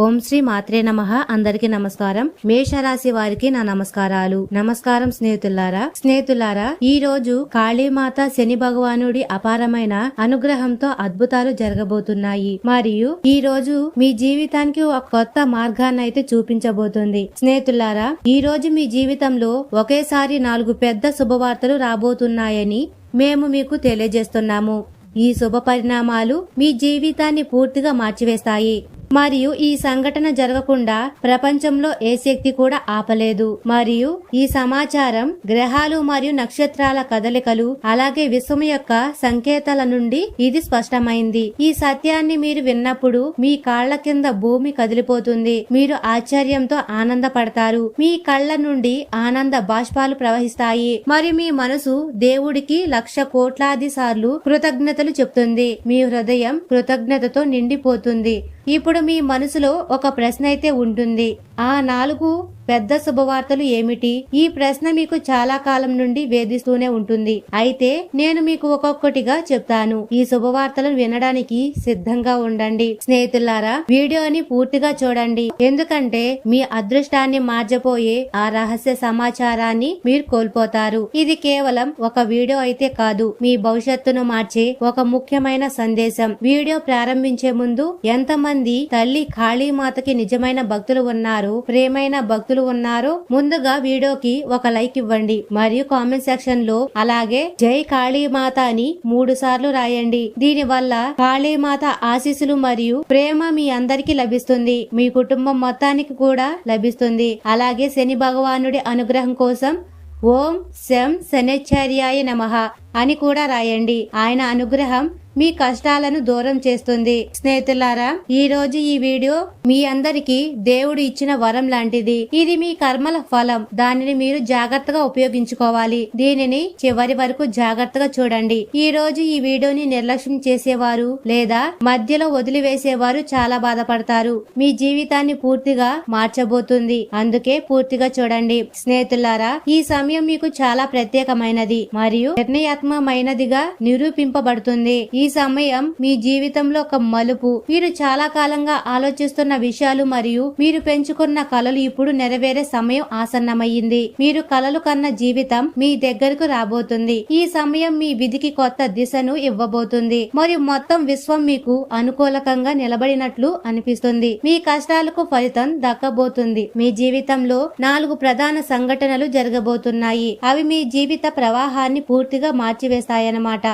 ఓం శ్రీ మాత్రే నమ. అందరికి నమస్కారం. మేషరాశి వారికి నా నమస్కారాలు. నమస్కారం స్నేహితులారా. స్నేహితులారా ఈ రోజు కాళీమాత శని భగవానుడి అపారమైన అనుగ్రహంతో అద్భుతాలు జరగబోతున్నాయి. మరియు ఈ రోజు మీ జీవితానికి ఒక కొత్త మార్గాన్ని అయితే చూపించబోతుంది. స్నేహితులారా ఈ రోజు మీ జీవితంలో ఒకేసారి నాలుగు పెద్ద శుభవార్తలు రాబోతున్నాయని మేము మీకు తెలియజేస్తున్నాము. ఈ శుభ పరిణామాలు మీ జీవితాన్ని పూర్తిగా మార్చివేస్తాయి. మరియు ఈ సంఘటన జరగకుండా ప్రపంచంలో ఏ శక్తి కూడా ఆపలేదు. మరియు ఈ సమాచారం గ్రహాలు మరియు నక్షత్రాల కదలికలు అలాగే విశ్వం యొక్క సంకేతాల నుండి ఇది స్పష్టమైంది. ఈ సత్యాన్ని మీరు విన్నప్పుడు మీ కాళ్ళ కింద భూమి కదిలిపోతుంది. మీరు ఆశ్చర్యంతో ఆనందపడతారు. మీ కళ్ళ నుండి ఆనంద బాష్పాలు ప్రవహిస్తాయి. మరియు మీ మనసు దేవుడికి లక్ష కోట్లాది సార్లు కృతజ్ఞతలు చెప్తుంది. మీ హృదయం కృతజ్ఞతతో నిండిపోతుంది. ఇప్పుడు మీ మనసులో ఒక ప్రశ్న అయితే ఉంటుంది. ఆ నాలుగు పెద్ద శుభవార్తలు ఏమిటి? ఈ ప్రశ్న మీకు చాలా కాలం నుండి వేధిస్తూనే ఉంటుంది. అయితే నేను మీకు ఒక్కొక్కటిగా చెప్తాను. ఈ శుభవార్తలను వినడానికి సిద్ధంగా ఉండండి. స్నేహితులారా వీడియోని పూర్తిగా చూడండి. ఎందుకంటే మీ అదృష్టాన్ని మార్చబోయే ఆ రహస్య సమాచారాన్ని మీరు కోల్పోతారు. ఇది కేవలం ఒక వీడియో అయితే కాదు. మీ భవిష్యత్తును మార్చే ఒక ముఖ్యమైన సందేశం. వీడియో ప్రారంభించే ముందు ఎంతమంది తల్లి కాళీమాతకి నిజమైన భక్తులు ఉన్నారు ప్రేమైన భక్తులు ఉన్నారో. ముందుగా వీడియోకి ఒక లైక్ ఇవ్వండి. మరియు కామెంట్ సెక్షన్లో అలాగే జై కాళీమాత అని మూడు సార్లు రాయండి. దీని వల్ల కాళీమాత ఆశీస్సులు మరియు ప్రేమ మీ అందరికీ లభిస్తుంది. మీ కుటుంబం మొత్తానికి కూడా లభిస్తుంది. అలాగే శని భగవానుడి అనుగ్రహం కోసం ఓం శం శనిచర్యాయ నమః. అని కూడా రాయండి. ఆయన అనుగ్రహం మీ కష్టాలను దూరం చేస్తుంది. స్నేహితులారా ఈ రోజు ఈ వీడియో మీ అందరికి దేవుడు ఇచ్చిన వరం లాంటిది. ఇది మీ కర్మల ఫలం. దానిని మీరు జాగ్రత్తగా ఉపయోగించుకోవాలి. దీనిని చివరి వరకు జాగ్రత్తగా చూడండి. ఈ రోజు ఈ వీడియోని నిర్లక్ష్యం చేసేవారు లేదా మధ్యలో వదిలివేసేవారు చాలా బాధపడతారు. మీ జీవితాన్ని పూర్తిగా మార్చబోతుంది. అందుకే పూర్తిగా చూడండి. స్నేహితులారా ఈ సమయం మీకు చాలా ప్రత్యేకమైనది. మరియు నిర్ణయాత్మకమైనదిగా నిరూపింపబడుతుంది. ఈ సమయం మీ జీవితంలో ఒక మలుపు. మీరు చాలా కాలంగా ఆలోచిస్తున్న విషయాలు మరియు మీరు పెంచుకున్న కలలు ఇప్పుడు నెరవేరే సమయం ఆసన్నమయ్యింది మీరు కలలు కన్న జీవితం మీ దగ్గరకు రాబోతుంది. ఈ సమయం మీ విధికి కొత్త దిశను ఇవ్వబోతుంది. మరియు మొత్తం విశ్వం మీకు అనుకూలకంగా నిలబడినట్లు అనిపిస్తుంది. మీ కష్టాలకు ఫలితం దక్కబోతుంది. మీ జీవితంలో నాలుగు ప్రధాన సంఘటనలు జరగబోతున్నాయి. అవి మీ జీవిత ప్రవాహాన్ని పూర్తిగా మార్చివేస్తాయన్నమాట.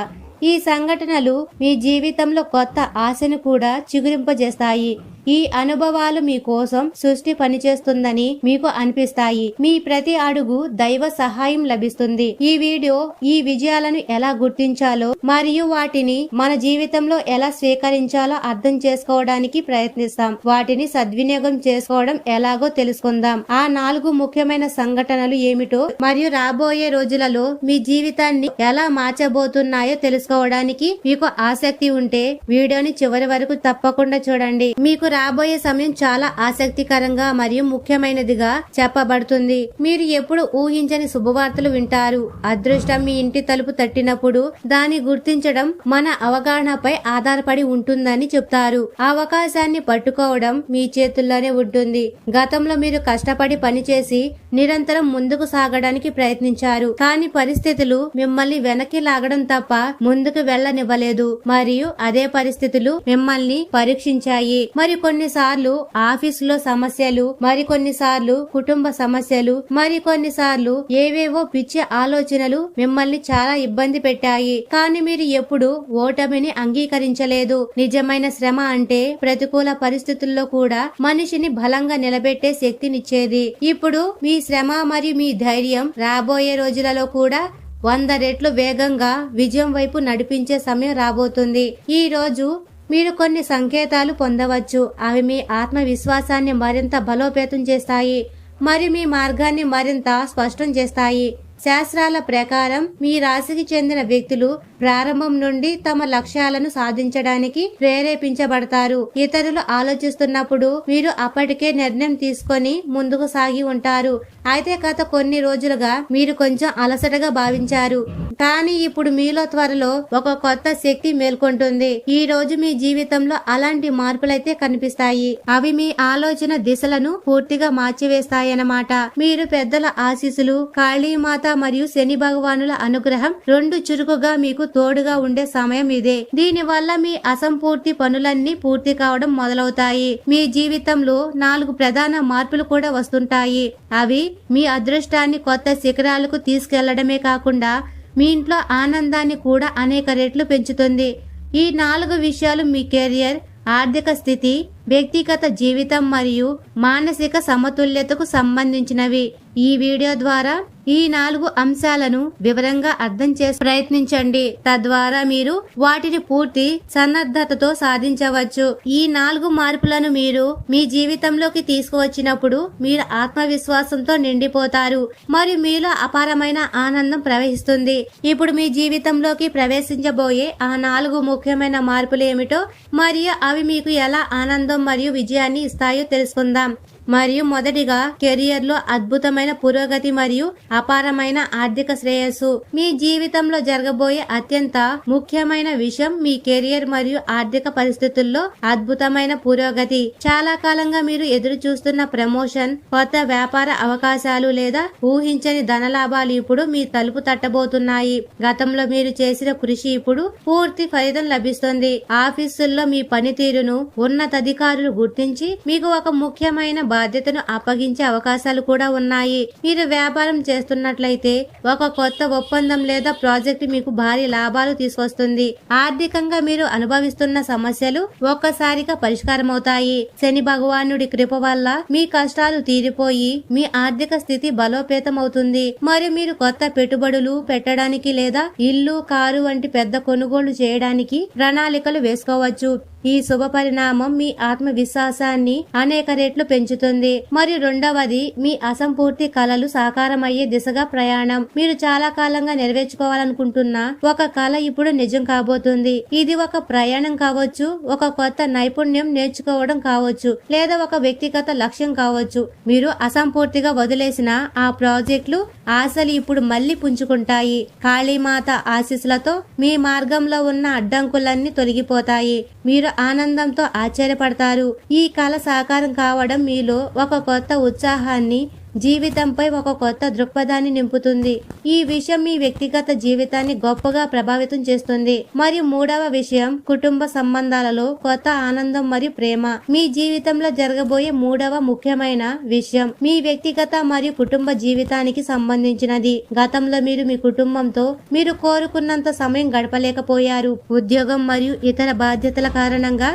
ఈ సంఘటనలు మీ జీవితంలో కొత్త ఆశను కూడా చిగురింపజేస్తాయి. ఈ అనుభవాలు మీ కోసం సృష్టి పనిచేస్తుందని మీకు అనిపిస్తాయి. మీ ప్రతి అడుగు దైవ సహాయం లభిస్తుంది. ఈ వీడియో ఈ విజయాలను ఎలా గుర్తించాలో మరియు వాటిని మన జీవితంలో ఎలా స్వీకరించాలో అర్థం చేసుకోవడానికి ప్రయత్నిస్తాం. వాటిని సద్వినియోగం చేసుకోవడం ఎలాగో తెలుసుకుందాం. ఆ నాలుగు ముఖ్యమైన సంఘటనలు ఏమిటో మరియు రాబోయే రోజులలో మీ జీవితాన్ని ఎలా మార్చబోతున్నాయో తెలుసుకోవడానికి మీకు ఆసక్తి ఉంటే వీడియోని చివరి వరకు తప్పకుండా చూడండి. మీకు రాబోయే సమయం చాలా ఆసక్తికరంగా మరియు ముఖ్యమైనదిగా చెప్పబడుతుంది. మీరు ఎప్పుడు ఊహించని శుభవార్తలు వింటారు. అదృష్టం మీ ఇంటి తలుపు తట్టినప్పుడు దాన్ని గుర్తించడం మన అవగాహనపై ఆధారపడి ఉంటుందని చెప్తారు. అవకాశాన్ని పట్టుకోవడం మీ చేతుల్లోనే ఉంటుంది. గతంలో మీరు కష్టపడి పనిచేసి నిరంతరం ముందుకు సాగడానికి ప్రయత్నించారు. కానీ పరిస్థితులు మిమ్మల్ని వెనక్కి లాగడం తప్ప ముందుకు వెళ్ళనివ్వలేదు. మరియు అదే పరిస్థితులు మిమ్మల్ని పరీక్షించాయి. మరి కొన్నిసార్లు ఆఫీసులో సమస్యలు మరికొన్నిసార్లు కుటుంబ సమస్యలు మరికొన్నిసార్లు ఏవేవో పిచ్చి ఆలోచనలు మిమ్మల్ని చాలా ఇబ్బంది పెట్టాయి. కానీ మీరు ఎప్పుడు ఓటమిని అంగీకరించలేదు. నిజమైన శ్రమ అంటే ప్రతికూల పరిస్థితుల్లో కూడా మనిషిని బలంగా నిలబెట్టే శక్తినిచ్చేది. ఇప్పుడు మీ శ్రమ మరియు మీ ధైర్యం రాబోయే రోజులలో కూడా వంద రెట్లు వేగంగా విజయం వైపు నడిపించే సమయం రాబోతుంది. ఈ రోజు మీరు కొన్ని సంకేతాలు పొందవచ్చు. అవి మీ ఆత్మవిశ్వాసాన్ని మరింత బలోపేతం చేస్తాయి. మరియు మీ మార్గాన్ని మరింత స్పష్టం చేస్తాయి. శాస్త్రాల ప్రకారం మీ రాశికి చెందిన వ్యక్తులు ప్రారంభం నుండి తమ లక్ష్యాలను సాధించడానికి ప్రేరేపించబడతారు. ఇతరులు ఆలోచిస్తున్నప్పుడు మీరు అప్పటికే నిర్ణయం తీసుకొని ముందుకు సాగి ఉంటారు. అయితే గత కొన్ని రోజులుగా మీరు కొంచెం అలసటగా భావించారు. కానీ ఇప్పుడు మీలో త్వరలో ఒక కొత్త శక్తి మేల్కొంటుంది. ఈ రోజు మీ జీవితంలో అలాంటి మార్పులైతే కనిపిస్తాయి. అవి మీ ఆలోచన దిశలను పూర్తిగా మార్చివేస్తాయన్నమాట. మీరు పెద్దల ఆశీస్సులు కాళీమాత మరియు శని భగవానుల అనుగ్రహం రెండు చురుకుగా మీకు తోడుగా ఉండే సమయం ఇదే. దీని వల్ల మీ అసంపూర్తి పనులన్నీ పూర్తి కావడం మొదలవుతాయి. మీ జీవితంలో నాలుగు ప్రధాన మార్పులు కూడా వస్తుంటాయి. అవి మీ అదృష్టాన్ని కొత్త శిఖరాలకు తీసుకెళ్ళడమే కాకుండా మీ ఇంట్లో ఆనందాన్ని కూడా అనేక రెట్లు పెంచుతుంది. ఈ నాలుగు విషయాలు మీ కెరియర్ ఆర్థిక స్థితి వ్యక్తిగత జీవితం మరియు మానసిక సమతుల్యతకు సంబంధించినవి. ఈ వీడియో ద్వారా ఈ నాలుగు అంశాలను వివరంగా అర్థం చేసి ప్రయత్నించండి. తద్వారా మీరు వాటిని పూర్తి సన్నద్ధతతో సాధించవచ్చు. ఈ నాలుగు మార్పులను మీరు మీ జీవితంలోకి తీసుకువచ్చినప్పుడు మీరు ఆత్మవిశ్వాసంతో నిండిపోతారు. మరియు మీలో అపారమైన ఆనందం ప్రవహిస్తుంది. ఇప్పుడు మీ జీవితంలోకి ప్రవేశించబోయే ఆ నాలుగు ముఖ్యమైన మార్పులు ఏమిటో మరియు అవి మీకు ఎలా ఆనందం మరియు విజయాన్ని ఇస్తాయో తెలుసుకుందాం. మరియు మొదటిగా కెరియర్లో అద్భుతమైన పురోగతి మరియు అపారమైన ఆర్థిక శ్రేయస్సు. మీ జీవితంలో జరగబోయే అత్యంత ముఖ్యమైన విషయం మీ కెరియర్ మరియు ఆర్థిక పరిస్థితుల్లో అద్భుతమైన పురోగతి. చాలా కాలంగా మీరు ఎదురు చూస్తున్న ప్రమోషన్ కొత్త వ్యాపార అవకాశాలు లేదా ఊహించని ధనలాభాలు ఇప్పుడు మీ తలుపు తట్టబోతున్నాయి. గతంలో మీరు చేసిన కృషి ఇప్పుడు పూర్తి ఫలితం లభిస్తుంది. ఆఫీసుల్లో మీ పనితీరును ఉన్నతాధికారులు గుర్తించి మీకు ఒక ముఖ్యమైన బాధ్యతను అప్పగించే అవకాశాలు కూడా ఉన్నాయి. మీరు వ్యాపారం చేస్తున్నట్లయితే ఒక కొత్త ఒప్పందం లేదా ప్రాజెక్ట్ మీకు భారీ లాభాలు తీసుకొస్తుంది. ఆర్థికంగా మీరు అనుభవిస్తున్న సమస్యలు ఒక్కసారిగా పరిష్కారమవుతాయి. శని భగవానుడి కృప వల్ల మీ కష్టాలు తీరిపోయి మీ ఆర్థిక స్థితి బలోపేతమవుతుంది. మరియు మీరు కొత్త పెట్టుబడులు పెట్టడానికి లేదా ఇల్లు కారు వంటి పెద్ద కొనుగోలు చేయడానికి ప్రణాళికలు వేసుకోవచ్చు. ఈ శుభ పరిణామం మీ ఆత్మవిశ్వాసాన్ని అనేక రెట్లు పెంచుతుంది. మరియు రెండవది మీ అసంపూర్తి కళలు సాకారమయ్యే దిశగా ప్రయాణం. మీరు చాలా కాలంగా నెరవేర్చుకోవాలనుకుంటున్న ఒక కళ ఇప్పుడు నిజం కాబోతుంది. ఇది ఒక ప్రయాణం కావచ్చు ఒక కొత్త నైపుణ్యం నేర్చుకోవడం కావచ్చు లేదా ఒక వ్యక్తిగత లక్ష్యం కావచ్చు. మీరు అసంపూర్తిగా వదిలేసిన ఆ ప్రాజెక్టులు ఆశలు ఇప్పుడు మళ్ళీ పుంజుకుంటాయి. కాళీమాత ఆశీస్సులతో మీ మార్గంలో ఉన్న అడ్డంకులన్నీ తొలగిపోతాయి. మీరు ఆనందంతో ఆశ్చర్యపడతారు. ఈ కళ సాకారం కావడం మీలో ఒక కొత్త ఉత్సాహాన్ని జీవితంపై ఒక కొత్త దృక్పథాన్ని నింపుతుంది. ఈ విషయం మీ వ్యక్తిగత జీవితాన్ని గొప్పగా ప్రభావితం చేస్తుంది. మరియు మూడవ విషయం కుటుంబ సంబంధాలలో కొత్త ఆనందం మరియు ప్రేమ. మీ జీవితంలో జరగబోయే మూడవ ముఖ్యమైన విషయం మీ వ్యక్తిగత మరియు కుటుంబ జీవితానికి సంబంధించినది. గతంలో మీరు మీ కుటుంబంతో మీరు కోరుకున్నంత సమయం గడపలేకపోయారు. ఉద్యోగం మరియు ఇతర బాధ్యతల కారణంగా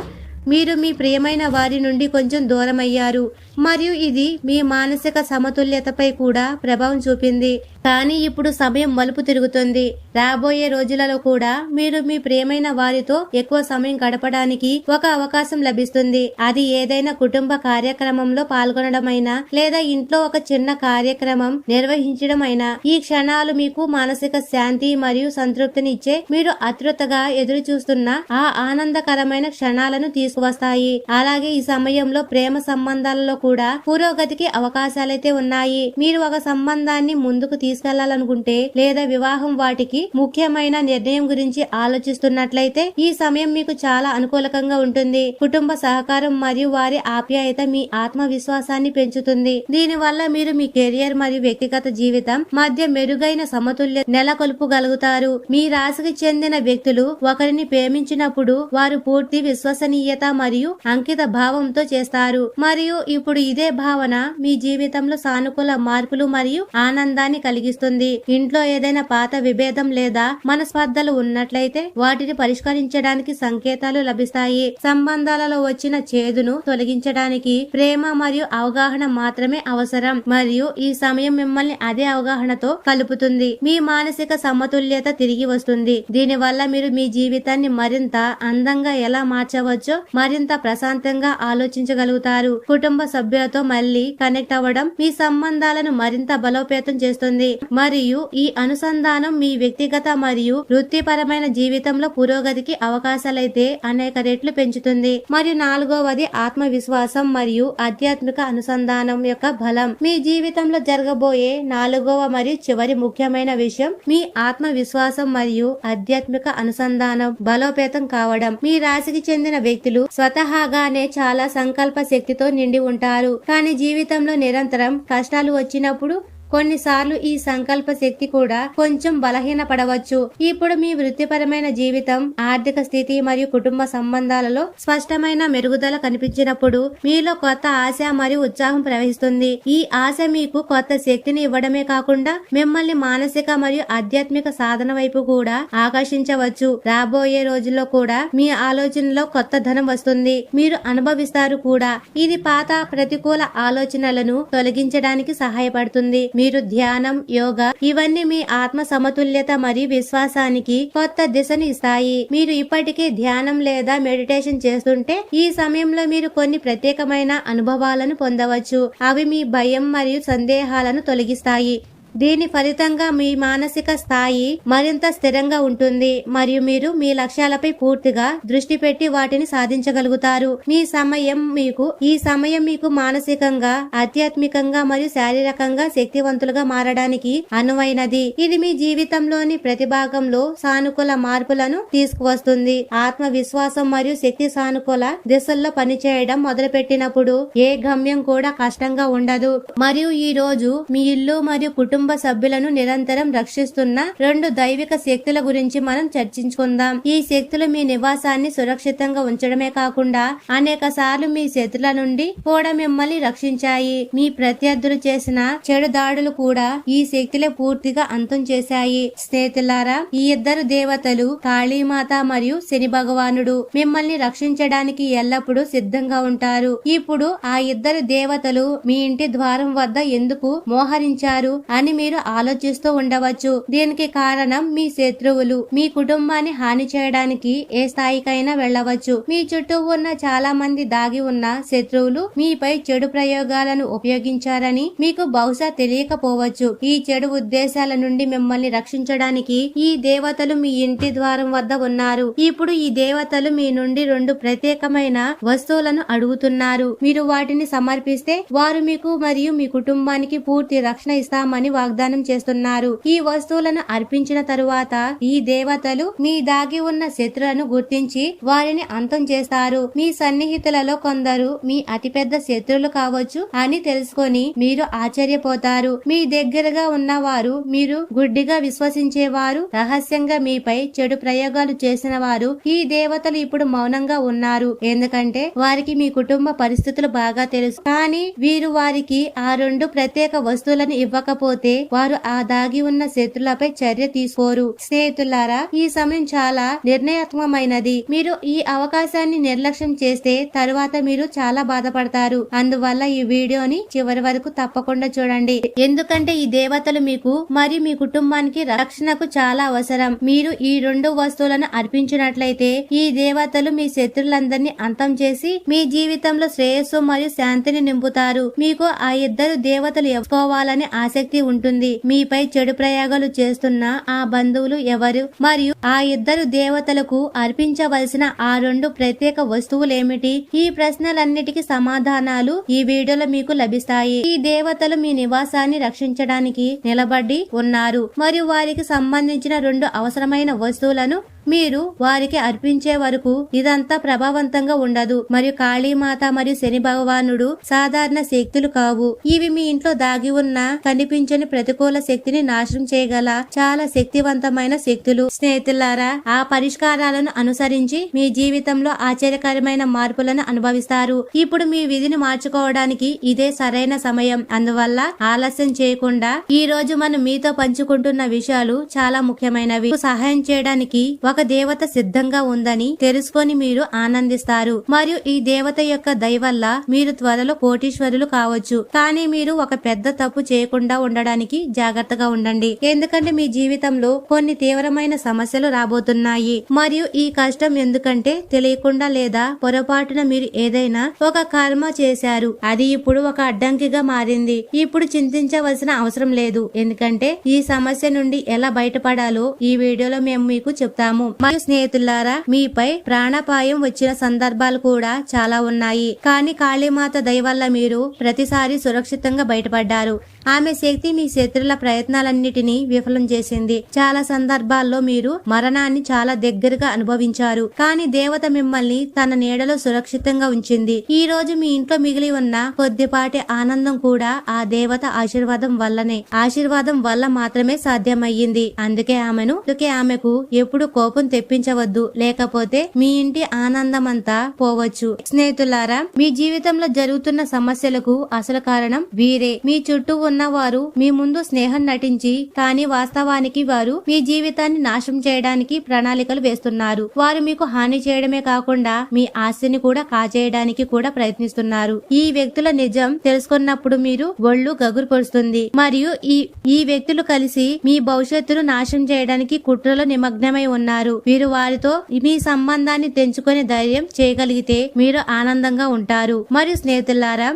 మీరు మీ ప్రియమైన వారి నుండి కొంచెం దూరమయ్యారు. మరియు ఇది మీ మానసిక సమతుల్యతపై కూడా ప్రభావం చూపింది. కానీ ఇప్పుడు సమయం మలుపు తిరుగుతుంది. రాబోయే రోజులలో కూడా మీరు మీ ప్రియమైన వారితో ఎక్కువ సమయం గడపడానికి ఒక అవకాశం లభిస్తుంది. అది ఏదైనా కుటుంబ కార్యక్రమంలో పాల్గొనడమైనా లేదా ఇంట్లో ఒక చిన్న కార్యక్రమం నిర్వహించడం అయినా ఈ క్షణాలు మీకు మానసిక శాంతి మరియు సంతృప్తిని ఇచ్చే మీరు అతృతగా ఎదురు చూస్తున్న ఆ ఆనందకరమైన క్షణాలను తీసుకువస్తాయి. అలాగే ఈ సమయంలో ప్రేమ సంబంధాలలో కూడా పురోగతికి అవకాశాలైతే ఉన్నాయి. మీరు ఒక సంబంధాన్ని ముందుకు తీసుకెళ్ళాలనుకుంటే లేదా వివాహం వాటికి ముఖ్యమైన నిర్ణయం గురించి ఆలోచిస్తున్నట్లయితే ఈ సమయం మీకు చాలా అనుకూలకంగా ఉంటుంది. కుటుంబ సహకారం మరియు వారి ఆప్యాయత మీ ఆత్మవిశ్వాసాన్ని పెంచుతుంది. దీని వల్ల మీరు మీ కెరియర్ మరియు వ్యక్తిగత జీవితం మధ్య మెరుగైన సమతుల్య నెలకొల్పగలుగుతారు. మీ రాశికి చెందిన వ్యక్తులు ఒకరిని ప్రేమించినప్పుడు వారు పూర్తి విశ్వసనీయత మరియు అంకిత భావంతో చేస్తారు. మరియు ఇప్పుడు ఇదే భావన మీ జీవితంలో సానుకూల మార్పులు మరియు ఆనందాన్ని కలిగి కలిగిస్తుంది. ఇంట్లో ఏదైనా పాత విభేదం లేదా మనస్పర్ధలు ఉన్నట్లయితే వాటిని పరిష్కరించడానికి సంకేతాలు లభిస్తాయి. సంబంధాలలో వచ్చిన చేదును తొలగించడానికి ప్రేమ మరియు అవగాహన మాత్రమే అవసరం. మరియు ఈ సమయం మిమ్మల్ని అదే అవగాహనతో కలుపుతుంది. మీ మానసిక సమతుల్యత తిరిగి వస్తుంది. దీని వల్ల మీరు మీ జీవితాన్ని మరింత అందంగా ఎలా మార్చవచ్చో మరింత ప్రశాంతంగా ఆలోచించగలుగుతారు. కుటుంబ సభ్యులతో మళ్ళీ కనెక్ట్ అవ్వడం మీ సంబంధాలను మరింత బలోపేతం చేస్తుంది. మరియు ఈ అనుసంధానం మీ వ్యక్తిగత మరియు వృత్తిపరమైన జీవితంలో పురోగతికి అవకాశాలైతే అనేక రెట్లు పెంచుతుంది. మరియు నాలుగవది ఆత్మవిశ్వాసం మరియు ఆధ్యాత్మిక అనుసంధానం యొక్క బలం. మీ జీవితంలో జరగబోయే నాలుగవ మరియు చివరి ముఖ్యమైన విషయం మీ ఆత్మవిశ్వాసం మరియు ఆధ్యాత్మిక అనుసంధానం బలోపేతం కావడం. మీ రాశికి చెందిన వ్యక్తులు స్వతహాగానే చాలా సంకల్ప శక్తితో నిండి ఉంటారు. కానీ జీవితంలో నిరంతరం కష్టాలు వచ్చినప్పుడు కొన్నిసార్లు ఈ సంకల్ప శక్తి కూడా కొంచెం బలహీనపడవచ్చు. ఇప్పుడు మీ వృత్తిపరమైన జీవితం ఆర్థిక స్థితి మరియు కుటుంబ సంబంధాలలో స్పష్టమైన మెరుగుదల కనిపించినప్పుడు మీలో కొత్త ఆశ మరియు ఉత్సాహం ప్రవహిస్తుంది. ఈ ఆశ మీకు కొత్త శక్తిని ఇవ్వడమే కాకుండా మిమ్మల్ని మానసిక మరియు ఆధ్యాత్మిక సాధన వైపు కూడా ఆకర్షించవచ్చు. రాబోయే రోజుల్లో కూడా మీ ఆలోచనలో కొత్త ధనం వస్తుంది. మీరు అనుభవిస్తారు కూడా. ఇది పాత ప్రతికూల ఆలోచనలను తొలగించడానికి సహాయపడుతుంది. మీరు ధ్యానం యోగా ఇవన్నీ మీ ఆత్మ సమతుల్యత మరియు విశ్వాసానికి కొత్త దిశను ఇస్తాయి. మీరు ఇప్పటికే ధ్యానం లేదా మెడిటేషన్ చేస్తుంటే ఈ సమయంలో మీరు కొన్ని ప్రత్యేకమైన అనుభవాలను పొందవచ్చు. అవి మీ భయం మరియు సందేహాలను తొలగిస్తాయి. దీని ఫలితంగా మీ మానసిక స్థాయి మరింత స్థిరంగా ఉంటుంది మరియు మీరు మీ లక్ష్యాలపై పూర్తిగా దృష్టి పెట్టి వాటిని సాధించగలుగుతారు. మీ సమయం మీకు ఈ సమయం మీకు మానసికంగా ఆధ్యాత్మికంగా మరియు శారీరకంగా శక్తివంతులుగా మారడానికి అనువైనది. ఇది మీ జీవితంలోని ప్రతి భాగంలో సానుకూల మార్పులను తీసుకువస్తుంది. ఆత్మవిశ్వాసం మరియు శక్తి సానుకూల దిశల్లో పనిచేయడం మొదలుపెట్టినప్పుడు ఏ గమ్యం కూడా కష్టంగా ఉండదు. మరియు ఈ రోజు మీ ఇల్లు మరియు కుటుంబ కుటుంబ సభ్యులను నిరంతరం రక్షిస్తున్న రెండు దైవిక శక్తుల గురించి మనం చర్చించుకుందాం. ఈ శక్తులు మీ నివాసాన్ని సురక్షితంగా ఉంచడమే కాకుండా అనేక సార్లు మీ శత్రుల నుండి కూడా మిమ్మల్ని రక్షించాయి. మీ ప్రత్యర్థులు చేసిన చెడు దాడులు కూడా ఈ శక్తులే పూర్తిగా అంతం చేశాయి. స్నేహితులారా ఈ ఇద్దరు దేవతలు కాళీమాత మరియు శని భగవానుడు మిమ్మల్ని రక్షించడానికి ఎల్లప్పుడూ సిద్ధంగా ఉంటారు. ఇప్పుడు ఆ ఇద్దరు దేవతలు మీ ఇంటి ద్వారం వద్ద ఎందుకు మోహరించారు అని మీరు ఆలోచిస్తూ ఉండవచ్చు. దీనికి కారణం మీ శత్రువులు. మీ కుటుంబాన్ని హాని చేయడానికి ఏ స్థాయికైనా వెళ్ళవచ్చు. మీ చుట్టూ ఉన్న చాలా మంది దాగి ఉన్న శత్రువులు మీపై చెడు ప్రయోగాలను ఉపయోగించారని మీకు బహుశా తెలియకపోవచ్చు. ఈ చెడు ఉద్దేశాల నుండి మిమ్మల్ని రక్షించడానికి ఈ దేవతలు మీ ఇంటి ద్వారం వద్ద ఉన్నారు. ఇప్పుడు ఈ దేవతలు మీ నుండి రెండు ప్రత్యేకమైన వస్తువులను అడుగుతున్నారు. మీరు వాటిని సమర్పిస్తే వారు మీకు మరియు మీ కుటుంబానికి పూర్తి రక్షణ ఇస్తామని వాగ్దానం చేస్తున్నారు. ఈ వస్తువులను అర్పించిన తరువాత ఈ దేవతలు మీ దాగి ఉన్న శత్రులను గుర్తించి వారిని అంతం చేస్తారు. మీ సన్నిహితులలో కొందరు మీ అతిపెద్ద శత్రులు కావచ్చు అని తెలుసుకొని మీరు ఆశ్చర్యపోతారు. మీ దగ్గరగా ఉన్నవారు మీరు గుడ్డిగా విశ్వసించేవారు. రహస్యంగా మీపై చెడు ప్రయోగాలు చేసిన వారు ఈ దేవతలు ఇప్పుడు మౌనంగా ఉన్నారు. ఎందుకంటే వారికి మీ కుటుంబ పరిస్థితులు బాగా తెలుసు. కానీ వీరు వారికి ఆ రెండు ప్రత్యేక వస్తువులను ఇవ్వకపోతే వారు ఆ దాగి ఉన్న శత్రులపై చర్య తీసుకోరు. స్నేహితులారా ఈ సమయం చాలా నిర్ణయాత్మకమైనది. మీరు ఈ అవకాశాన్ని నిర్లక్ష్యం చేస్తే తరువాత మీరు చాలా బాధపడతారు. అందువల్ల ఈ వీడియోని చివరి వరకు తప్పకుండా చూడండి. ఎందుకంటే ఈ దేవతలు మీకు మరియు మీ కుటుంబానికి రక్షణకు చాలా అవసరం. మీరు ఈ రెండు వస్తువులను అర్పించినట్లయితే ఈ దేవతలు మీ శత్రులందరినీ అంతం చేసి మీ జీవితంలో శ్రేయస్సు మరియు శాంతిని నింపుతారు. మీకు ఆ ఇద్దరు దేవతలు ఎప్పుకోవాలని ఆసక్తి ఉంటుంది. మీపై చెడు ప్రయోగాలు చేస్తున్న ఆ బంధువులు ఎవరు? మరియు ఆ ఇద్దరు దేవతలకు అర్పించవలసిన ఆ రెండు ప్రత్యేక వస్తువులేమిటి? ఈ ప్రశ్నలన్నిటికీ సమాధానాలు ఈ వీడియోలో మీకు లభిస్తాయి. ఈ దేవతలు మీ నివాసాన్ని రక్షించడానికి నిలబడి ఉన్నారు. మరియు వారికి సంబంధించిన రెండు అవసరమైన వస్తువులను మీరు వారికి అర్పించే వరకు ఇదంతా ప్రభావవంతంగా ఉండదు. మరియు కాళీమాత మరియు శని భగవానుడు సాధారణ శక్తులు కావు. ఇవి మీ ఇంట్లో దాగి ఉన్న కనిపించని ప్రతికూల శక్తిని నాశనం చేయగల చాలా శక్తివంతమైన శక్తులు. స్నేహితులారా ఆ పరిష్కారాలను అనుసరించి మీ జీవితంలో ఆశ్చర్యకరమైన మార్పులను అనుభవిస్తారు. ఇప్పుడు మీ విధిని మార్చుకోవడానికి ఇదే సరైన సమయం. అందువల్ల ఆలస్యం చేయకుండా ఈ రోజు మనం మీతో పంచుకుంటున్న విషయాలు చాలా ముఖ్యమైనవి. సహాయం చేయడానికి ఒక దేవత సిద్ధంగా ఉందని తెలుసుకొని మీరు ఆనందిస్తారు. మరియు ఈ దేవత యొక్క దయ వల్ల మీరు త్వరలో కోటీశ్వరులు కావచ్చు. కానీ మీరు ఒక పెద్ద తప్పు చేయకుండా ఉండడానికి జాగ్రత్తగా ఉండండి. ఎందుకంటే మీ జీవితంలో కొన్ని తీవ్రమైన సమస్యలు రాబోతున్నాయి. మరియు ఈ కష్టం ఎందుకంటే తెలియకుండా లేదా పొరపాటున మీరు ఏదైనా ఒక కర్మ చేశారు. అది ఇప్పుడు ఒక అడ్డంకిగా మారింది. ఇప్పుడు చింతించవలసిన అవసరం లేదు. ఎందుకంటే ఈ సమస్య నుండి ఎలా బయటపడాలో ఈ వీడియోలో మేము మీకు చెప్తాము. మరియు స్నేహితులారా మీపై ప్రాణాపాయం వచ్చిన సందర్భాలు కూడా చాలా ఉన్నాయి. కానీ కాళీమాత దయ వల్ల మీరు ప్రతిసారి సురక్షితంగా బయటపడ్డారు. ఆమె శక్తి మీ శత్రుల ప్రయత్నాలన్నిటినీ విఫలం చేసింది. చాలా సందర్భాల్లో మీరు మరణాన్ని చాలా దగ్గరగా అనుభవించారు. కానీ దేవత మిమ్మల్ని తన నీడలో సురక్షితంగా ఉంచింది. ఈ రోజు మీ ఇంట్లో మిగిలి ఉన్న కొద్దిపాటి ఆనందం కూడా ఆ దేవత ఆశీర్వాదం వల్లనే ఆశీర్వాదం వల్ల మాత్రమే సాధ్యమయ్యింది. అందుకే ఆమెను అందుకే ఆమెకు ఎప్పుడు కోపం తెప్పించవద్దు. లేకపోతే మీ ఇంటి ఆనందం అంతా పోవచ్చు. స్నేహితులారా మీ జీవితంలో జరుగుతున్న సమస్యలకు అసలు కారణం వీరే. మీ చుట్టూ ఉన్న వారు మీ ముందు స్నేహం నటించి కానీ వాస్తవానికి వారు మీ జీవితాన్ని నాశనం చేయడానికి ప్రణాళికలు వేస్తున్నారు. వారు మీకు హాని చేయడమే కాకుండా మీ ఆస్తిని కూడా కాజేయడానికి కూడా ప్రయత్నిస్తున్నారు. ఈ వ్యక్తుల నిజం తెలుసుకున్నప్పుడు మీరు ఒళ్ళు గగురు పొడుస్తుంది. మరియు ఈ ఈ వ్యక్తులు కలిసి మీ భవిష్యత్తును నాశనం చేయడానికి కుట్రలో నిమగ్నమై ఉన్నారు. మీరు వారితో మీ సంబంధాన్ని తెంచుకునే ధైర్యం చేయగలిగితే మీరు ఆనందంగా ఉంటారు. మరియు స్నేహితులారా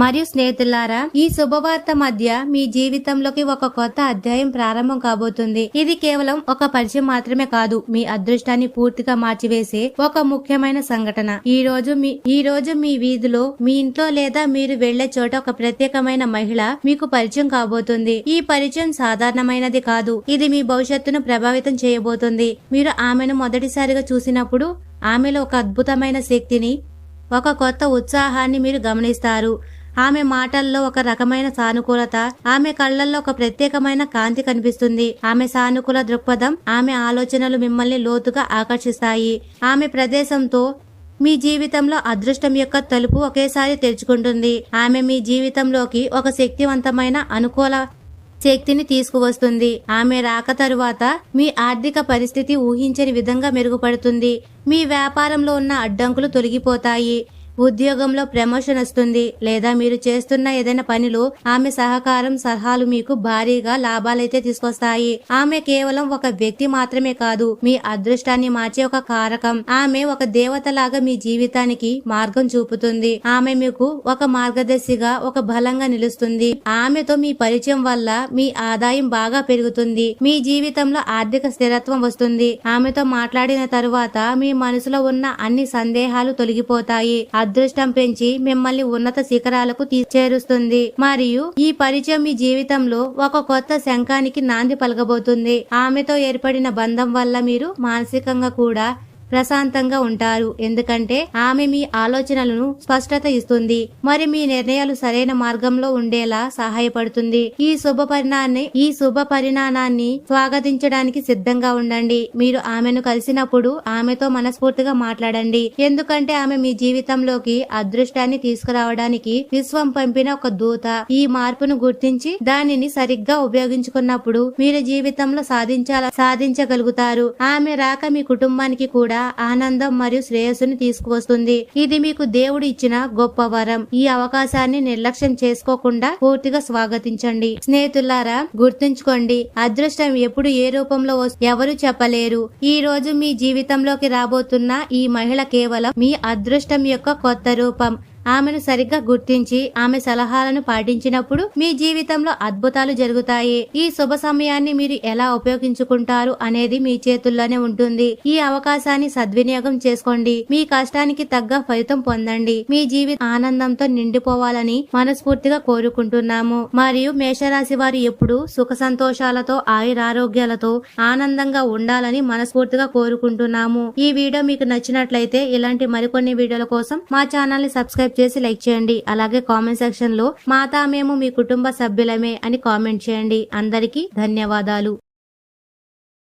మరియు స్నేహితులారా ఈ శుభవార్త మధ్య మీ జీవితంలోకి ఒక కొత్త అధ్యాయం ప్రారంభం కాబోతుంది. ఇది కేవలం ఒక పరిచయం మాత్రమే కాదు మీ అదృష్టాన్ని పూర్తిగా మార్చివేసే ఒక ముఖ్యమైన సంఘటన. ఈ రోజు మీ ఈ రోజు మీ వీధిలో మీ ఇంట్లో లేదా మీరు వెళ్ళే చోట ఒక ప్రత్యేకమైన మహిళ మీకు పరిచయం కాబోతుంది. ఈ పరిచయం సాధారణమైనది కాదు ఇది మీ భవిష్యత్తును ప్రభావితం చేయబోతుంది. మీరు ఆమెను మొదటిసారిగా చూసినప్పుడు ఆమెలో ఒక అద్భుతమైన శక్తిని ఒక కొత్త ఉత్సాహాన్ని మీరు గమనిస్తారు. ఆమె మాటల్లో ఒక రకమైన సానుకూలత ఆమె కళ్ళల్లో ఒక ప్రత్యేకమైన కాంతి కనిపిస్తుంది. ఆమె సానుకూల దృక్పథం ఆమె ఆలోచనలు మిమ్మల్ని లోతుగా ఆకర్షిస్తాయి. ఆమె ప్రదేశంతో మీ జీవితంలో అదృష్టం యొక్క తలుపు ఒకేసారి తెరుచుకుంటుంది. ఆమె మీ జీవితంలోకి ఒక శక్తివంతమైన అనుకూల శక్తిని తీసుకువస్తుంది. ఆమె రాక తరువాత మీ ఆర్థిక పరిస్థితి ఊహించని విధంగా మెరుగుపడుతుంది. మీ వ్యాపారంలో ఉన్న అడ్డంకులు తొలగిపోతాయి. ఉద్యోగంలో ప్రమోషన్ వస్తుంది. లేదా మీరు చేస్తున్న ఏదైనా పనిలో ఆమె సహకారం సలహాలు మీకు భారీగా లాభాలైతే తీసుకొస్తాయి. ఆమె కేవలం ఒక వ్యక్తి మాత్రమే కాదు మీ అదృష్టాన్ని మార్చే ఒక కారకం. ఆమె ఒక దేవతలాగా మీ జీవితానికి మార్గం చూపుతుంది. ఆమె మీకు ఒక మార్గదర్శిగా ఒక బలంగా నిలుస్తుంది. ఆమెతో మీ పరిచయం వల్ల మీ ఆదాయం బాగా పెరుగుతుంది. మీ జీవితంలో ఆర్థిక స్థిరత్వం వస్తుంది. ఆమెతో మాట్లాడిన తరువాత మీ మనసులో ఉన్న అన్ని సందేహాలు తొలగిపోతాయి. అదృష్టం పెంచి మిమ్మల్ని ఉన్నత శిఖరాలకు తీ- చేరుస్తుంది మరియు ఈ పరిచయం మీ జీవితంలో ఒక కొత్త శంఖానికి నాంది పలకబోతుంది. ఆమెతో ఏర్పడిన బంధం వల్ల మీరు మానసికంగా కూడా ప్రశాంతంగా ఉంటారు. ఎందుకంటే ఆమె మీ ఆలోచనలను స్పష్టత ఇస్తుంది. మరి మీ నిర్ణయాలు సరైన మార్గంలో ఉండేలా సహాయపడుతుంది. ఈ శుభ పరిణాన్ని ఈ శుభ పరిణామాన్ని స్వాగతించడానికి సిద్ధంగా ఉండండి. మీరు ఆమెను కలిసినప్పుడు ఆమెతో మనస్ఫూర్తిగా మాట్లాడండి. ఎందుకంటే ఆమె మీ జీవితంలోకి అదృష్టాన్ని తీసుకురావడానికి విశ్వం పంపిన ఒక దూత. ఈ మార్పును గుర్తించి దానిని సరిగ్గా ఉపయోగించుకున్నప్పుడు మీరు జీవితంలో సాధించాల సాధించగలుగుతారు. ఆమె రాక మీ కుటుంబానికి కూడా ఆనందం మరియు శ్రేయస్సుని తీసుకువస్తుంది. ఇది మీకు దేవుడు ఇచ్చిన గొప్ప వరం. ఈ అవకాశాన్ని నిర్లక్ష్యం చేసుకోకుండా పూర్తిగా స్వాగతించండి. స్నేహితులారా గుర్తుంచుకోండి అదృష్టం ఎప్పుడు ఏ రూపంలో ఎవరు చెప్పలేరు. ఈ రోజు మీ జీవితంలోకి రాబోతున్న ఈ మహిళ కేవలం మీ అదృష్టం యొక్క కొత్త రూపం. ఆమెను సరిగ్గా గుర్తించి ఆమె సలహాలను పాటించినప్పుడు మీ జీవితంలో అద్భుతాలు జరుగుతాయి. ఈ శుభ సమయాన్ని మీరు ఎలా ఉపయోగించుకుంటారు అనేది మీ చేతుల్లోనే ఉంటుంది. ఈ అవకాశాన్ని సద్వినియోగం చేసుకోండి. మీ కష్టానికి తగ్గ ఫలితం పొందండి. మీ జీవిత ఆనందంతో నిండిపోవాలని మనస్ఫూర్తిగా కోరుకుంటున్నాము. మరియు మేషరాశి వారు ఎప్పుడు సుఖ సంతోషాలతో ఆయురారోగ్యాలతో ఆనందంగా ఉండాలని మనస్ఫూర్తిగా కోరుకుంటున్నాము. ఈ వీడియో మీకు నచ్చినట్లయితే ఇలాంటి మరికొన్ని వీడియోల కోసం మా ఛానల్ని సబ్స్క్రైబ్ చేసి లైక్ చేయండి. అలాగే కామెంట్ సెక్షన్లో మాతా మేము మీ కుటుంబ సభ్యులమే అని కామెంట్ చేయండి. అందరికీ ధన్యవాదాలు.